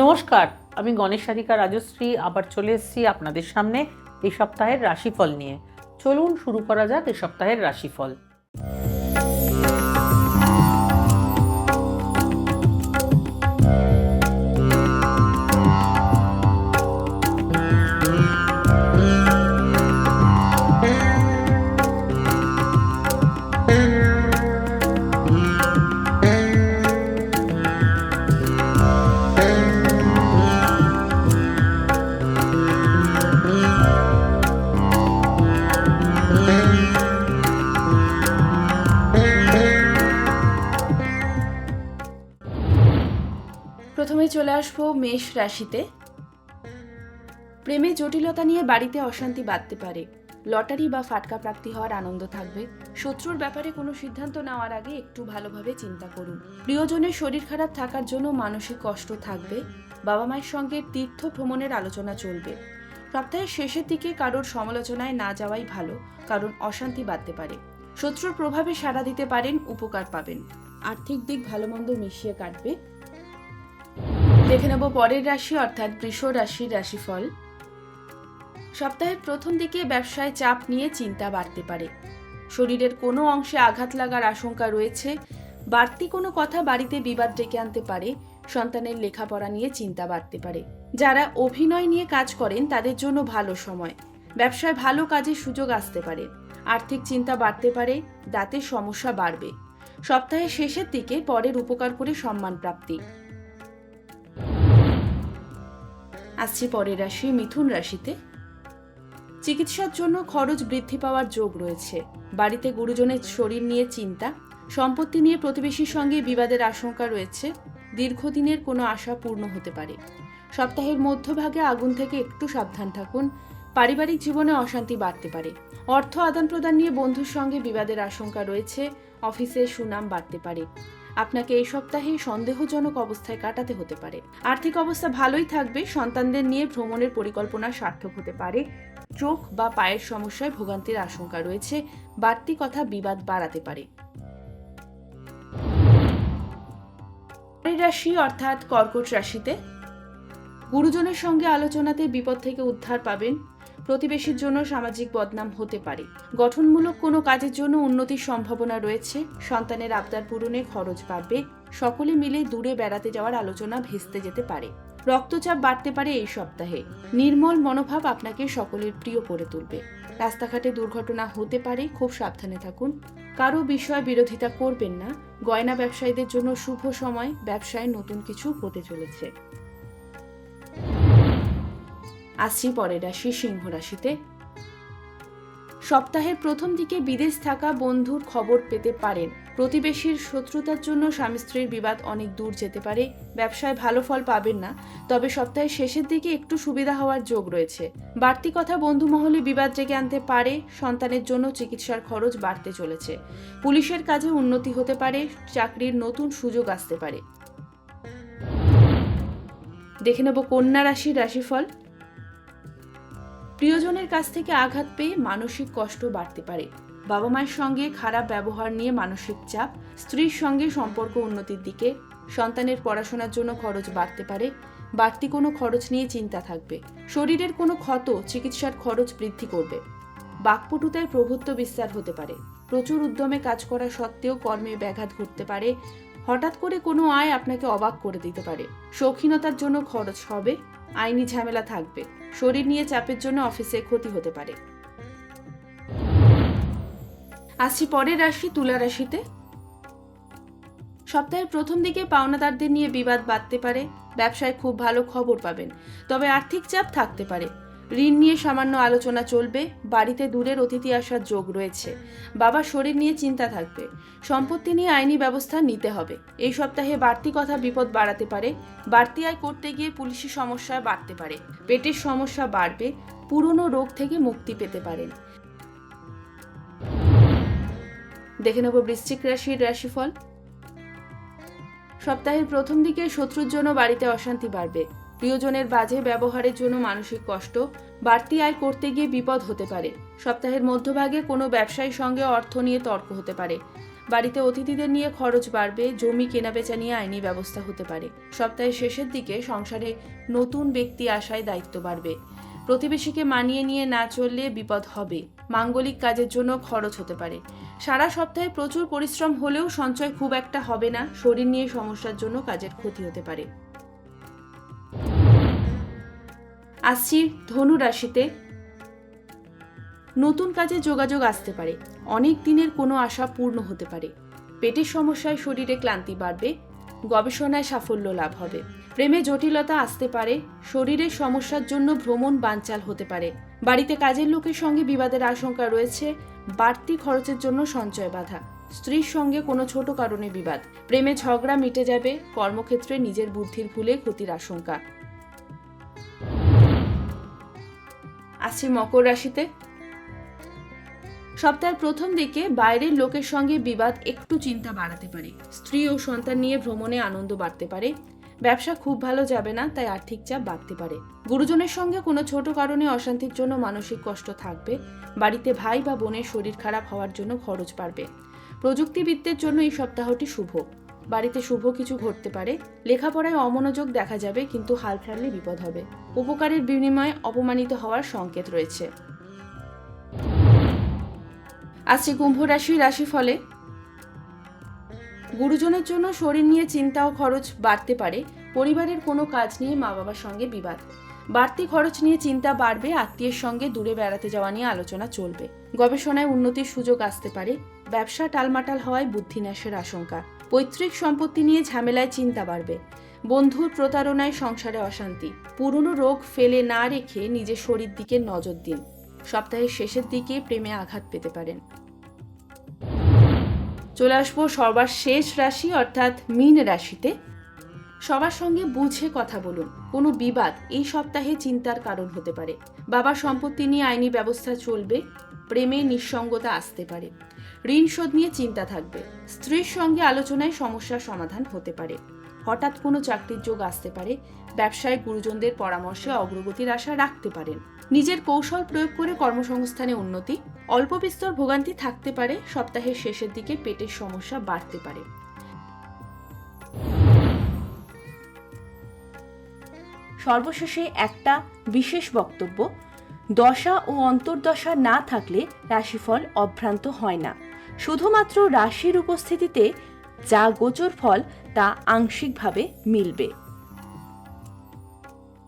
নমস্কার, আমি গণেশ সারিকা রাজশ্রী, আবার চলে এসেছি আপনাদের সামনে এই সপ্তাহের রাশিফল নিয়ে। চলুন শুরু করা যাক এ সপ্তাহের রাশিফল। চলে আসব মেষ রাশিতে। প্রেমে জটিলতা নিয়ে বাড়িতে অশান্তি বাঁধতে পারে। লটারি বা ফাটকা প্রাপ্তি হওয়ার আনন্দ থাকবে। শত্রুর ব্যাপারে কোনো সিদ্ধান্ত নেওয়ার আগে একটু ভালোভাবে চিন্তা করুন। প্রিয়জনের শরীর খারাপ থাকার জন্য মানসিক কষ্ট থাকবে। বাবা মায়ের সঙ্গে তীর্থ ভ্রমণের আলোচনা চলবে। সপ্তাহের শেষের দিকে কারোর সমালোচনায় না যাওয়াই ভালো, কারণ অশান্তি বাড়তে পারে। শত্রুর প্রভাবে সাড়া দিতে পারেন, উপকার পাবেন। আর্থিক দিক ভালো মন্দ মিশিয়ে কাটবে। দেখে নেব পরের রাশি অর্থাৎ বৃষ রাশির রাশিফল। সপ্তাহের প্রথম দিকে ব্যবসায় চাপ নিয়ে চিন্তা বাড়তে পারে। শরীরের কোনো অংশে আঘাত লাগার আশঙ্কা রয়েছে। বাড়তি কোনো কথা বাড়িতে বিবাদ ডেকে আনতে পারে। সন্তানের লেখাপড়া নিয়ে চিন্তা বাড়তে পারে। যারা অভিনয় নিয়ে কাজ করেন, তাদের জন্য ভালো সময়। ব্যবসায় ভালো কাজের সুযোগ আসতে পারে। আর্থিক চিন্তা বাড়তে পারে দাঁতের সমস্যা বাড়বে। সপ্তাহের শেষের দিকে পরের উপকার করে সম্মান প্রাপ্তি। আসছি পরের রাশি, মিথুন রাশিতে। চিকিৎসার জন্য খরচ বৃদ্ধি পাওয়ার যোগ রয়েছে। বাড়িতে গুরুজনের শরীর নিয়ে চিন্তা, সম্পত্তি নিয়ে প্রতিবেশীর সঙ্গে বিবাদের আশঙ্কা রয়েছে। দীর্ঘদিনের কোনো আশা পূর্ণ হতে পারে। সপ্তাহের মধ্যভাগে আগুন থেকে একটু সাবধান থাকুন। পারিবারিক জীবনে অশান্তি বাড়তে পারে। অর্থ আদান প্রদান নিয়ে বন্ধুর সঙ্গে বিবাদের আশঙ্কা রয়েছে। অফিসে সুনাম বাড়তে পারে। আপনাকে এই সপ্তাহে সন্দেহজনক অবস্থায় কাটাতে হতে পারে। আর্থিক অবস্থা ভালোই থাকবে, সন্তানদের নিয়ে ভ্রমণের পরিকল্পনা সার্থক হতে পারে। চোখ বা পায়ের সমস্যায় ভোগান্তির আশঙ্কা রয়েছে, বাড়তি কথা বিবাদ বাড়াতে পারে। রাশি অর্থাৎ কর্কট রাশিতে গুরুজনের সঙ্গে আলোচনাতে বিপদ থেকে উদ্ধার পাবেন। প্রতিবেশীর জন্য সামাজিক বদনাম হতে পারে। গঠনমূলক কোনো কাজের জন্য উন্নতির সম্ভাবনা রয়েছে। সন্তানের আবদার পূরণে খরচ বাড়বে। সকলে মিলে দূরে বেড়াতে যাওয়ার আলোচনা ভেস্তে যেতে পারে। রক্তচাপ বাড়তে পারে এই সপ্তাহে। নির্মল মনোভাব আপনাকে সকলের প্রিয় করে তুলবে। রাস্তাঘাটে দুর্ঘটনা হতে পারে, খুব সাবধানে থাকুন। কারও বিষয় বিরোধিতা করবেন না। গয়না ব্যবসায়ীদের জন্য শুভ সময়, ব্যবসায় নতুন কিছু হতে চলেছে। আসছি পরের রাশি সিংহ রাশিতে। সপ্তাহের প্রথম দিকে বিদেশ থাকা বন্ধুর খবর পেতে পারেন। প্রতিবেশীর শত্রুতার জন্য স্বামী স্ত্রীর বিবাদ অনেক দূর যেতে পারে। ব্যবসায় ভালো ফল পাবেন না। তবে সপ্তাহের শেষের দিকে একটু সুবিধা হওয়ার যোগ রয়েছে। বাড়তি কথা বন্ধু মহলে বিবাদ ডেকে আনতে পারে। সন্তানের জন্য চিকিৎসার খরচ বাড়তে চলেছে। পুলিশের কাজে উন্নতি হতে পারে। চাকরির নতুন সুযোগ আসতে পারে। দেখে নেব কন্যা রাশির রাশিফল। প্রিয়জনের কাছ থেকে আঘাত পেয়ে মানসিক কষ্ট বাড়তে পারে। বাবা মায়ের সঙ্গে খারাপ ব্যবহার নিয়ে মানসিক চাপ, স্ত্রীর সঙ্গে সম্পর্ক উন্নতির দিকে, সন্তানের পড়াশোনার জন্য খরচ বাড়তে পারে, বাড়তি কোনো খরচ নিয়ে চিন্তা থাকবে, শরীরের কোনো ক্ষত চিকিৎসার খরচ বৃদ্ধি করবে। বাকপটুতায় প্রভুত্ব বিস্তার হতে পারে। প্রচুর উদ্যমে কাজ করা সত্ত্বেও কর্মে ব্যাঘাত ঘটতে পারে হঠাৎ করে কোনো আয় আপনাকে অবাক করে দিতে পারে। শৌখিনতার জন্য খরচ হবে, আইনি ঝামেলা থাকবে, শরীর নিয়ে চাপের জন্য অফিসে ক্ষতি হতে পারে। আসছি পরের রাশি, তুলা রাশিতে। সপ্তাহের প্রথম দিকে পাওনাদারদের নিয়ে বিবাদ বাড়তে পারে, ব্যবসায় খুব ভালো খবর পাবেন, তবে আর্থিক চাপ থাকতে পারে। ঋণ নিয়ে সামান্য আলোচনা চলবে, বাড়িতে দূরের অতিথি আসার যোগ রয়েছে। বাবার শরীর নিয়ে চিন্তা থাকবে। সম্পত্তি নিয়ে আইনি ব্যবস্থা নিতে হবে। এই সপ্তাহে বাড়তি কথা বিপদ বাড়াতে পারে। বাড়তি আয় করতে গিয়ে পুলিশি সমস্যা বাড়তে পারে। পেটের সমস্যা বাড়বে। পুরনো রোগ থেকে মুক্তি পেতে পারেন। দেখে নেব বৃশ্চিক রাশির রাশিফল। সপ্তাহের প্রথম দিকে শত্রুর জন্য বাড়িতে অশান্তি বাড়বে। প্রিয়জনের বাজে ব্যবহারের জন্য মানসিক কষ্ট, বাড়তি আয় করতে গিয়ে বিপদ হতে পারে। সপ্তাহের মধ্যভাগে কোনো ব্যবসায়ীর সঙ্গে অর্থ নিয়ে তর্ক হতে পারে। বাড়িতে অতিথিদের নিয়ে খরচ বাড়বে, জমি কেনাবেচা নিয়ে আইনি ব্যবস্থা হতে পারে। সপ্তাহের শেষের দিকে সংসারে নতুন ব্যক্তি আসায় দায়িত্ব বাড়বে। প্রতিবেশীকে মানিয়ে নিয়ে না চললে বিপদ হবে। মাঙ্গলিক কাজের জন্য খরচ হতে পারে। সারা সপ্তাহে প্রচুর পরিশ্রম হলেও সঞ্চয় খুব একটা হবে না। শরীর নিয়ে সমস্যার জন্য কাজের ক্ষতি হতে পারে। আসছি ধনু রাশিতে নতুন কাজে যোগাযোগ আসতে পারে। অনেক দিনের কোনো আশা পূর্ণ হতে পারে। পেটের সমস্যায় শরীরে ক্লান্তি বাড়বে, গবেষণায় সাফল্য লাভ হবে। প্রেমে জটিলতা আসতে পারে, শরীরের সমস্যার জন্য ভ্রমণ বানচাল হতে পারে। বাড়িতে কাজের লোকের সঙ্গে বিবাদের আশঙ্কা রয়েছে, বাড়তি খরচের জন্য সঞ্চয় বাধা। স্ত্রীর সঙ্গে কোনো ছোট কারণে বিবাদ। প্রেমে ঝগড়া মিটে যাবে, কর্মক্ষেত্রে নিজের বুদ্ধির ভুলে ক্ষতির আশঙ্কা। আসছি মকর রাশিতে। সপ্তাহের প্রথম দিকে বাইরের লোকের সঙ্গে বিবাদ একটু চিন্তা বাড়াতে পারে। স্ত্রী ও সন্তান নিয়ে ভ্রমণে আনন্দ বাড়তে পারে। ব্যবসা খুব ভালো যাবে না, তাই আর্থিক চাপ বাড়তে পারে। গুরুজনের সঙ্গে কোনো ছোট কারণে অশান্তির জন্য মানসিক কষ্ট থাকবে। বাড়িতে ভাই বা বোনের শরীর খারাপ হওয়ার জন্য খরচ বাড়বে। প্রযুক্তিবিদদের জন্য এই সপ্তাহটি শুভ। বাড়িতে শুভ কিছু ঘটতে পারে, লেখাপড়ায় অমনোযোগ দেখা যাবে, কিন্তু হাল ছাড়লে বিপদ হবে। উপকারের বিনিময়ে অপমানিত হওয়ার সংকেত রয়েছে। আসছে কুম্ভ রাশি রাশি ফলে গুরুজনের জন্য শরীর নিয়ে চিন্তা ও খরচ বাড়তে পারে, পরিবারের কোনো কাজ নিয়ে মা বাবার সঙ্গে বিবাদ। বাড়তি খরচ নিয়ে চিন্তা বাড়বে, আত্মীয়ের সঙ্গে দূরে বেড়াতে যাওয়া নিয়ে আলোচনা চলবে। গবেষণায় উন্নতির সুযোগ আসতে পারে, ব্যবসা টালমাটাল হওয়ায় বুদ্ধিনাশের আশঙ্কা। পৈতৃক সম্পত্তি নিয়ে ঝামেলায় চিন্তা বাড়বে। বন্ধুর প্রতারণায় সংসারে অশান্তি। পুরনো রোগ ফেলে না রেখে নিজের শরীর দিকে নজর দিন। সপ্তাহের শেষের দিকে প্রেমে আঘাত পেতে পারেন। চলে আসব সবার শেষ রাশি, অর্থাৎ মীন রাশিতে। সবার সঙ্গে বুঝে কথা বলুন। কোনো বিবাদ এই সপ্তাহে চিন্তার কারণ হতে পারে। বাবার সম্পত্তি নিয়ে আইনি ব্যবস্থা চলবে। প্রেমে নিঃসঙ্গতা আসতে পারে। ঋণ শোধ নিয়ে চিন্তা থাকবে। স্ত্রীর সঙ্গে আলোচনায় সমস্যার সমাধান হতে পারে। হঠাৎ কোনো চাকরির যোগ আসতে পারে। ব্যবসায় গুরুজনদের পরামর্শে অগ্রগতির আশা রাখতে পারেন। নিজের কৌশল প্রয়োগ করে কর্মসংস্থানে উন্নতি, অল্প বিস্তর ভোগান্তি থাকতে পারে, সপ্তাহের শেষের দিকে পেটের সমস্যা বাড়তে পারে। সর্বশেষে একটা বিশেষ বক্তব্য, দশা ও অন্তর্দশা না থাকলে রাশিফল অভ্রান্ত হয় না। শুধুমাত্র রাশির উপস্থিতিতে যা গোচর ফল তা আংশিকভাবে মিলবে।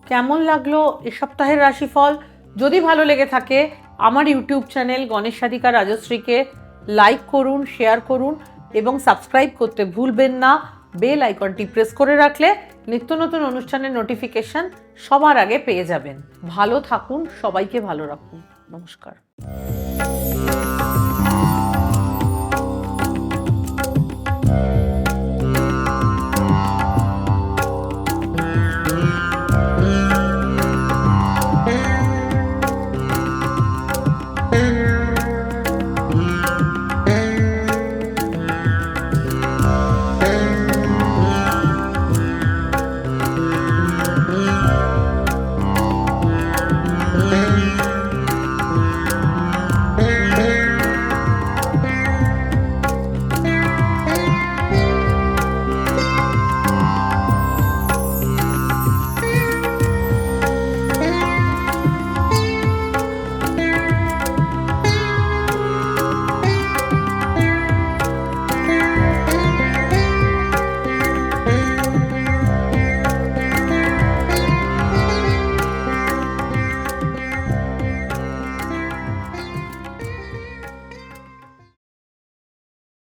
কেমন লাগল এ সপ্তাহের রাশিফল? যদি ভালো লেগে থাকে, আমার ইউটিউব চ্যানেল গণেশ সাধিকা রাজশ্রীকে লাইক করুন, শেয়ার করুন এবং সাবস্ক্রাইব করতে ভুলবেন না। বেল আইকনটি প্রেস করে রাখলে নিত্য নতুন অনুষ্ঠানের নোটিফিকেশন সবার আগে পেয়ে যাবেন। ভালো থাকুন, সবাইকে ভালো রাখুন। নমস্কার।